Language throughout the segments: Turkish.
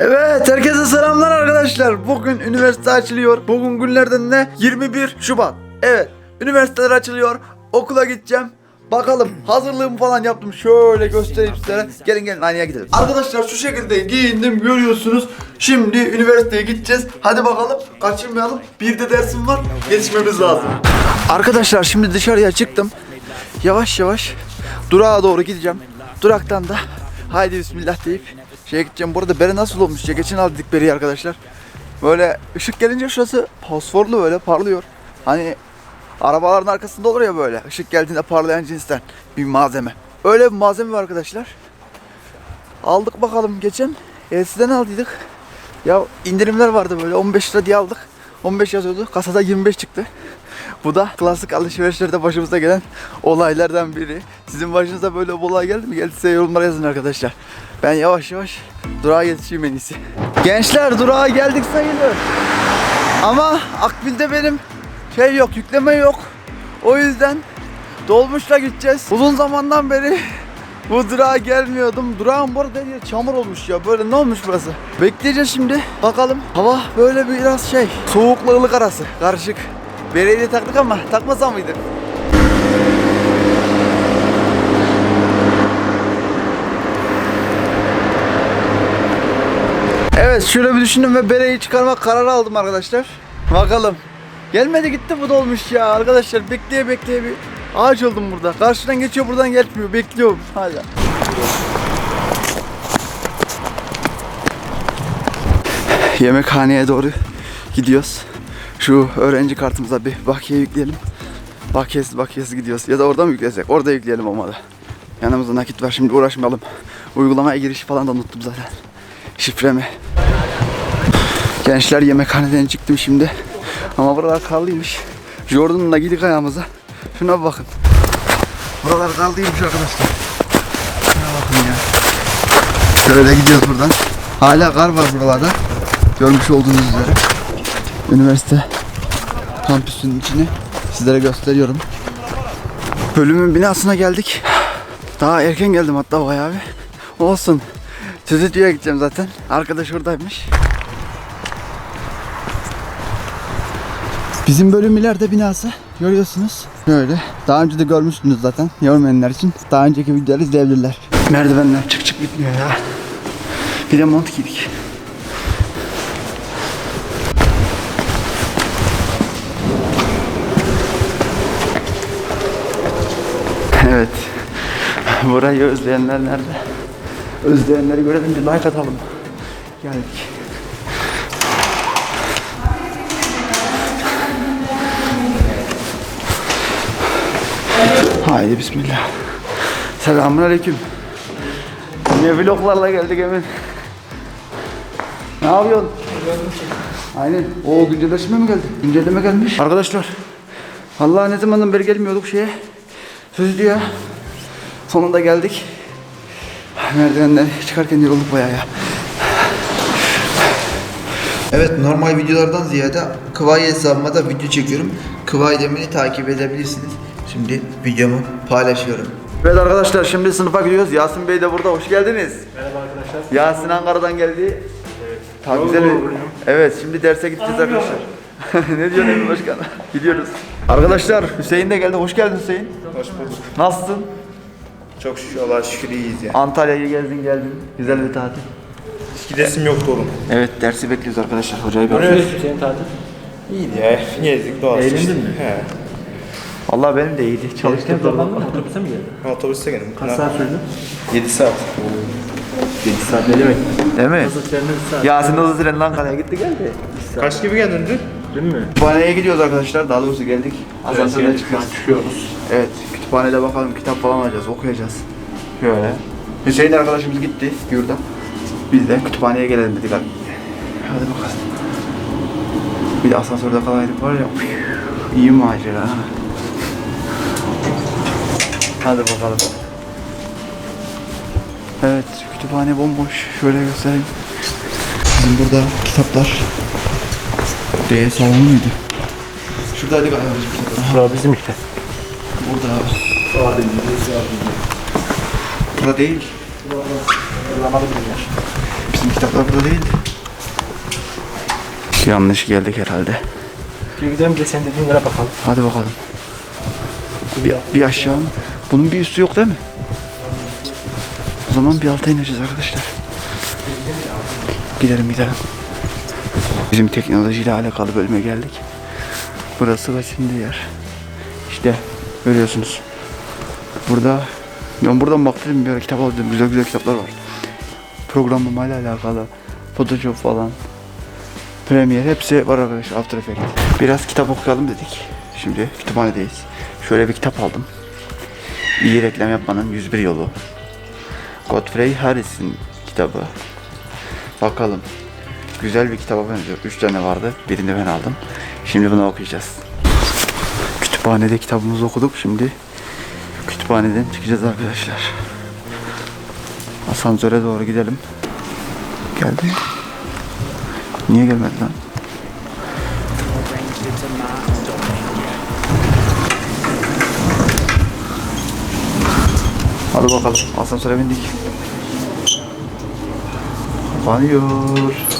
Evet herkese selamlar arkadaşlar. Bugün üniversite açılıyor. Bugün günlerden ne? 21 Şubat. Evet üniversiteler açılıyor. Okula gideceğim. Bakalım hazırlığımı falan yaptım. Şöyle göstereyim sizlere. Gelin gelin aynaya gidelim. Arkadaşlar şu şekilde giyindim görüyorsunuz. Şimdi üniversiteye gideceğiz. Hadi bakalım kaçırmayalım. Bir de dersim var. Yetişmemiz lazım. Arkadaşlar şimdi dışarıya çıktım. Yavaş yavaş durağa doğru gideceğim. Duraktan da haydi bismillah deyip şeye gideceğim. Bu arada bere nasıl olmuş? Geçen aldık bereyi arkadaşlar. Böyle ışık gelince şurası fosforlu böyle parlıyor. Hani arabaların arkasında olur ya böyle ışık geldiğinde parlayan cinsten bir malzeme. Öyle bir malzeme var arkadaşlar. Aldık bakalım geçen. Elsi'den aldıydık. Ya indirimler vardı böyle 15 lira diye aldık. 15 yazıyordu. Kasada 25 çıktı. Bu da klasik alışverişlerde başımıza gelen olaylardan biri. Sizin başınıza böyle bir olay geldi mi? Geldiyse yorumlara yazın arkadaşlar. Ben yavaş yavaş durağa yetişeyim en iyisi. Gençler durağa geldik sayılır. Ama Akbil'de benim şey yok, yükleme yok. O yüzden dolmuşla gideceğiz. Uzun zamandan beri bu durağa gelmiyordum. Durağın bu arada çamur olmuş ya. Böyle ne olmuş burası? Bekleyeceğiz şimdi. Bakalım. Hava böyle biraz şey. Soğukla ılık arası. Karışık. Bereyi de taktık ama takmasa mıydık? Evet şöyle bir düşündüm ve bereyi çıkarmak kararı aldım arkadaşlar. Bakalım. Gelmedi gitti bu dolmuş ya arkadaşlar. Bekleye bekleye bir ağaç oldum burada. Karşıdan geçiyor buradan geçmiyor. Bekliyorum hala. Yemekhaneye doğru gidiyoruz. Şu öğrenci kartımıza bir bakiye yükleyelim. Bakiyesiz bakiyesiz gidiyoruz. Ya da orada mı yüklesek? Orada yükleyelim olmalı. Yanımızda nakit var şimdi uğraşmayalım. Uygulamaya giriş falan da unuttum zaten. Şifremi. Gençler yemekhaneden çıktım şimdi. Ama buralar karlıymış. Jordan'la gidik ayağımıza. Şuna bakın. Buralar karlıymış arkadaşlar. Şuna bakın ya. Şöyle gidiyoruz buradan. Hala kar var buralarda. Görmüş olduğunuz üzere. Üniversite kampüsünün içini sizlere gösteriyorum. Bölümün binasına geldik. Daha erken geldim hatta bayağı bir. Olsun. Stüdyoya gideceğim zaten. Arkadaş oradaymış. Bizim bölüm ileride binası. Görüyorsunuz. Böyle. Daha önce de görmüştünüz zaten. Görmeyenler için daha önceki videoları izleyebilirler. Merdivenler çık çık bitmiyor ya. Bir de mont giydik. Evet. Burayı özleyenler nerede? Özleyenleri görelim bir like atalım. Geldik. Haydi bismillah. Selamun aleyküm. Yine vloglarla geldik Emin. Ne yapıyorsun? Aynen. O güncelleşme mi geldi? Güncelleme gelmiş. Arkadaşlar. Vallahi ne zamandan beri gelmiyorduk şeye. Söz diyor. Sonunda geldik. Merdivenler çıkarken yorulduk bayağı ya. Evet normal videolardan ziyade Kıvay hesabıma da video çekiyorum. Kıvay demini takip edebilirsiniz. Şimdi videomu paylaşıyorum. Evet arkadaşlar şimdi sınıfa gidiyoruz. Yasin Bey de burada. Hoş geldiniz. Merhaba arkadaşlar. Yasin Ankara'dan geldi. Evet. Tabii güzel. Evet şimdi derse gideceğiz arkadaşlar. ne diyorsun Emin Başkan? Gidiyoruz. Arkadaşlar Hüseyin de geldi. Hoş geldin Hüseyin. Hoş bulduk. Nasılsın? Çok şükür Allah'a şükür iyiyiz ya. Antalya'yı gezdin geldin. Güzel bir tatil. Hiç gidesim yoktu oğlum. Evet dersi bekliyoruz arkadaşlar. Hocayı bekliyoruz. Senin tatil? İyiydi ya. Gezdik doğası Eğlendin işte. mi? He. Vallahi benim de iyiydi. Çalıştım. Zorlandın mı? Otobüse mi geldin? Ben otobüste geldim. Kaç saat sürdü? 7 saat. 7 saat ne demek? Değil mi? Hızlı trenle 3 saat. Yasin hızlı trenle Ankara'ya gitti geldi. Kaç gibi geldin dün? Değil mi? Kütüphaneye gidiyoruz arkadaşlar. Daha doğrusu geldik. Asansörden çıkıyoruz. Çıkıyoruz. Evet, kütüphanede bakalım kitap falan alacağız, okuyacağız. Şöyle. Hüseyin arkadaşımız gitti yurda. Biz de kütüphaneye gelelim dedik abi. Hadi bakalım. Bir de asansörde kalaydık var ya. İyi macera. ha. Hadi bakalım. Evet, kütüphane bomboş. Şöyle göstereyim. Bizim burada kitaplar. D salonu muydu? Şuradaydı galiba bizim kitaplar. Bura bizim işte. Burada abi. Burada değil. Bizim kitaplar burada değil. Yanlış geldik herhalde. Bir gidelim de sen dediğin yere bakalım. Hadi bakalım. Bir, bir aşağı mı? Bunun bir üstü yok değil mi? O zaman bir alta ineceğiz arkadaşlar. Gidelim gidelim. Bizim teknolojiyle alakalı bölüme geldik. Burası kaçıncı yer? İşte görüyorsunuz. Burada ben buradan baktım bir kitap aldım. Güzel güzel kitaplar var. Programlamayla alakalı. Photoshop falan. Premiere hepsi var arkadaşlar After Effects. Biraz kitap okuyalım dedik. Şimdi kütüphanedeyiz. Şöyle bir kitap aldım. İyi reklam yapmanın 101 yolu. Godfrey Harris'in kitabı. Bakalım. Güzel bir kitaba benziyor. 3 tane vardı. Birini ben aldım. Şimdi bunu okuyacağız. Kütüphanede kitabımızı okuduk. Şimdi kütüphaneden çıkacağız arkadaşlar. Asansöre doğru gidelim. Geldi? Niye gelmedi lan? Hadi bakalım. Asansöre bindik. Kapanıyor.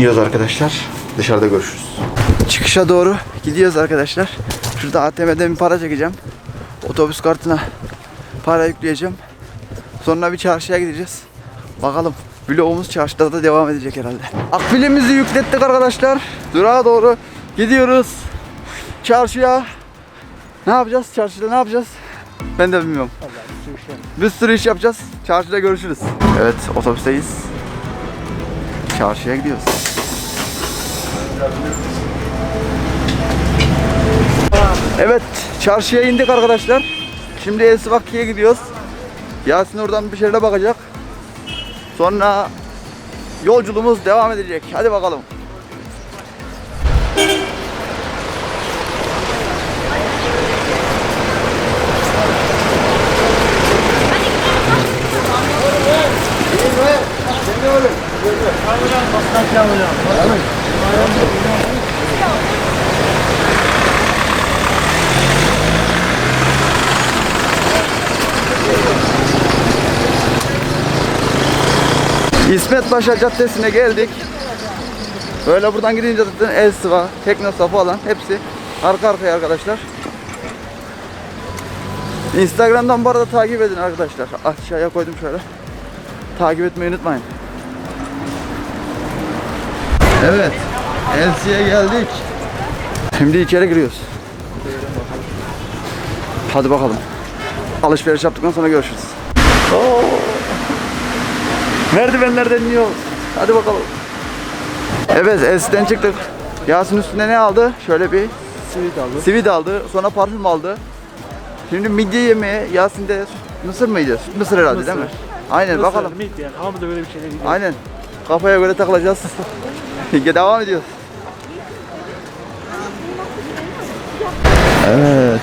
İniyoruz arkadaşlar. Dışarıda görüşürüz. Çıkışa doğru gidiyoruz arkadaşlar. Şurada ATM'den bir para çekeceğim. Otobüs kartına para yükleyeceğim. Sonra bir çarşıya gideceğiz. Bakalım. Vlogumuz çarşıda da devam edecek herhalde. Akbilimizi yüklettik arkadaşlar. Durağa doğru gidiyoruz. Çarşıya. Ne yapacağız? Çarşıda ne yapacağız? Ben de bilmiyorum. Bir sürü iş yapacağız. Çarşıda görüşürüz. Evet otobüsteyiz. Çarşıya gidiyoruz. Evet çarşıya indik arkadaşlar. Şimdi Esvaki'ye gidiyoruz. Yasin oradan bir şeylere bakacak. Sonra yolculuğumuz devam edecek. Hadi bakalım. İsmet Paşa Caddesi'ne geldik. Böyle buradan gidince zaten Elsiva, Teknosa falan hepsi arka arkaya arkadaşlar. Instagram'dan bu arada takip edin arkadaşlar. Aşağıya koydum şöyle. Takip etmeyi unutmayın. Evet. Elsi'ye geldik. Şimdi içeri giriyoruz. Hadi bakalım. Alışveriş yaptıktan sonra görüşürüz. Merdivenlerden iniyoruz. Hadi bakalım. Evet Elsi'den çıktık. Yasin üstüne ne aldı? Şöyle bir Simit aldım. Sivit aldı. Sonra parfüm aldı. Şimdi midye yemeği Yasin de mısır mıydı? Süt mısır herhalde değil mi? Aynen bakalım. Simit yani. Hamı da böyle bir şeyler gidiyor. Aynen. Kafaya göre takılacağız. Devam ediyoruz. Evet.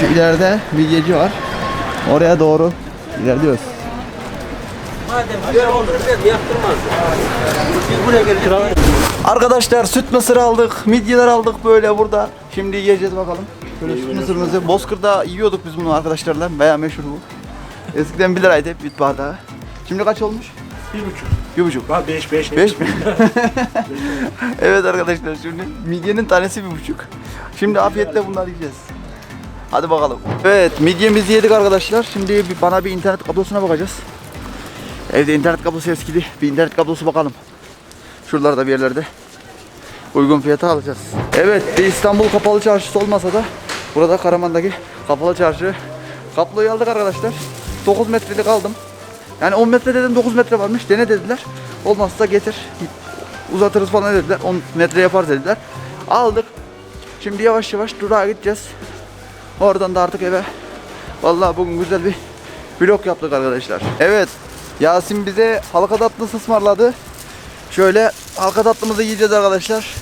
Şu ileride midyeci var. Oraya doğru ilerliyoruz. Arkadaşlar süt mısır aldık, midyeler aldık böyle burada. Şimdi yiyeceğiz bakalım. Şöyle süt mısırımızı. Bozkır'da yiyorduk biz bunu arkadaşlarla. Bayağı meşhur bu. Eskiden 1 liraydı hep bir bardağı. Şimdi kaç olmuş? Bir buçuk. Bir buçuk. Ha beş beş. Beş mi? evet arkadaşlar şimdi midyenin tanesi bir buçuk. Şimdi afiyetle bunları yiyeceğiz. Hadi bakalım. Evet midyemizi yedik arkadaşlar. Şimdi bir, bana bir internet kablosuna bakacağız. Evde internet kablosu eskidi. Bir internet kablosu bakalım. Şuralarda bir yerlerde. Uygun fiyata alacağız. Evet İstanbul kapalı çarşısı olmasa da burada Karaman'daki kapalı çarşı. Kabloyu aldık arkadaşlar. 9 metrelik aldım. Yani 10 metre dedim 9 metre varmış. Dene dediler. Olmazsa getir. Uzatırız falan dediler. 10 metre yapar dediler. Aldık. Şimdi yavaş yavaş durağa gideceğiz. Oradan da artık eve. Vallahi bugün güzel bir vlog yaptık arkadaşlar. Evet. Yasin bize halka tatlısı ısmarladı. Şöyle halka tatlımızı yiyeceğiz arkadaşlar.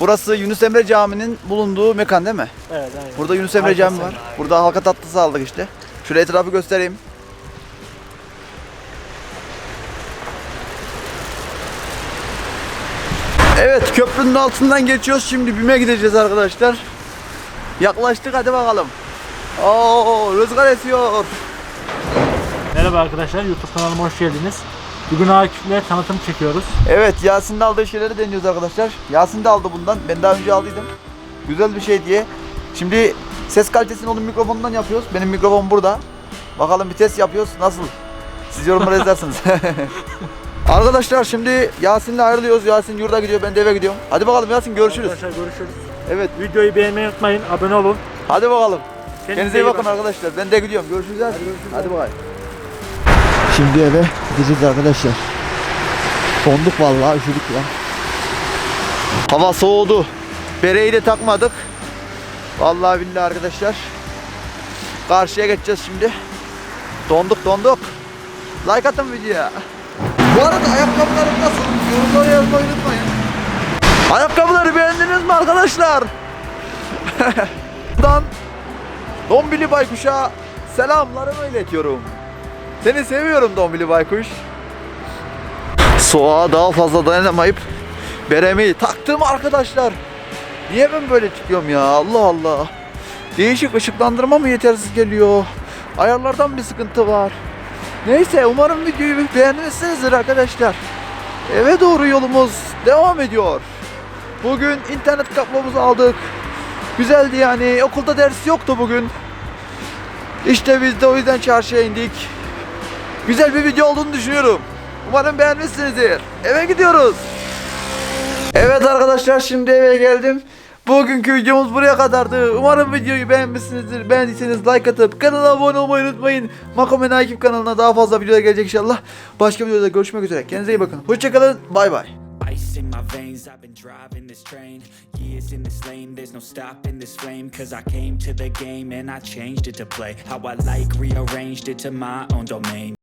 Burası Yunus Emre Camii'nin bulunduğu mekan değil mi? Evet aynen. Burada Yunus Emre. Camii var. Burada halka tatlısı aldık işte. Şöyle etrafı göstereyim. Evet köprünün altından geçiyoruz. Şimdi BİM'e gideceğiz arkadaşlar. Yaklaştık hadi bakalım. Oo rüzgar esiyor. Merhaba arkadaşlar, YouTube kanalıma hoş geldiniz. Bugün Akif'le tanıtım çekiyoruz. Evet Yasin'in aldığı şeyleri deniyoruz arkadaşlar. Yasin de aldı bundan. Ben daha önce aldıydım. Güzel bir şey diye. Şimdi ses kalitesini onun mikrofonundan yapıyoruz. Benim mikrofon burada. Bakalım bir test yapıyoruz. Nasıl? Siz yorumlara yazarsınız. arkadaşlar şimdi Yasin'le ayrılıyoruz. Yasin yurda gidiyor. Ben de eve gidiyorum. Hadi bakalım Yasin görüşürüz. Arkadaşlar görüşürüz. Evet. Videoyu beğenmeyi unutmayın, abone olun. Hadi bakalım. Kendinize Kendinize iyi bakın arkadaşlar. Ben de gidiyorum. Görüşürüz. Hadi, hadi bakalım. Şimdi eve gideceğiz arkadaşlar. Donduk vallahi üşüdük ya. Hava soğudu. Bereyi de takmadık. Vallahi billahi arkadaşlar. Karşıya geçeceğiz şimdi. Donduk donduk. Like atın videoya. Bu arada ayakkabılarım nasıl? Yorumlara yazmayı unutmayın. Ayakkabıları beğendiniz mi arkadaşlar? Buradan Dombili Baykuş'a selamlarımı iletiyorum. Seni seviyorum Dombili Baykuş. Soğuğa daha fazla dayanamayıp beremi taktım arkadaşlar. Niye ben böyle çıkıyorum ya Allah Allah. Değişik ışıklandırma mı yetersiz geliyor? Ayarlardan bir sıkıntı var. Neyse umarım videoyu beğenmişsinizdir arkadaşlar. Eve doğru yolumuz devam ediyor. Bugün internet kapmamızı aldık. Güzeldi yani. Okulda ders yoktu bugün. İşte biz de o yüzden çarşıya indik. Güzel bir video olduğunu düşünüyorum. Umarım beğenmişsinizdir. Eve gidiyoruz. Evet arkadaşlar şimdi eve geldim. Bugünkü videomuz buraya kadardı. Umarım videoyu beğenmişsinizdir. Beğendiyseniz like atıp kanala abone olmayı unutmayın. Makomen Akif kanalına daha fazla videolar gelecek inşallah. Başka videoda görüşmek üzere. Kendinize iyi bakın. Hoşçakalın. Bay bay. Years in this lane, there's no stopping this flame. Cause I came to the game and I changed it to play how I like, rearranged it to my own domain.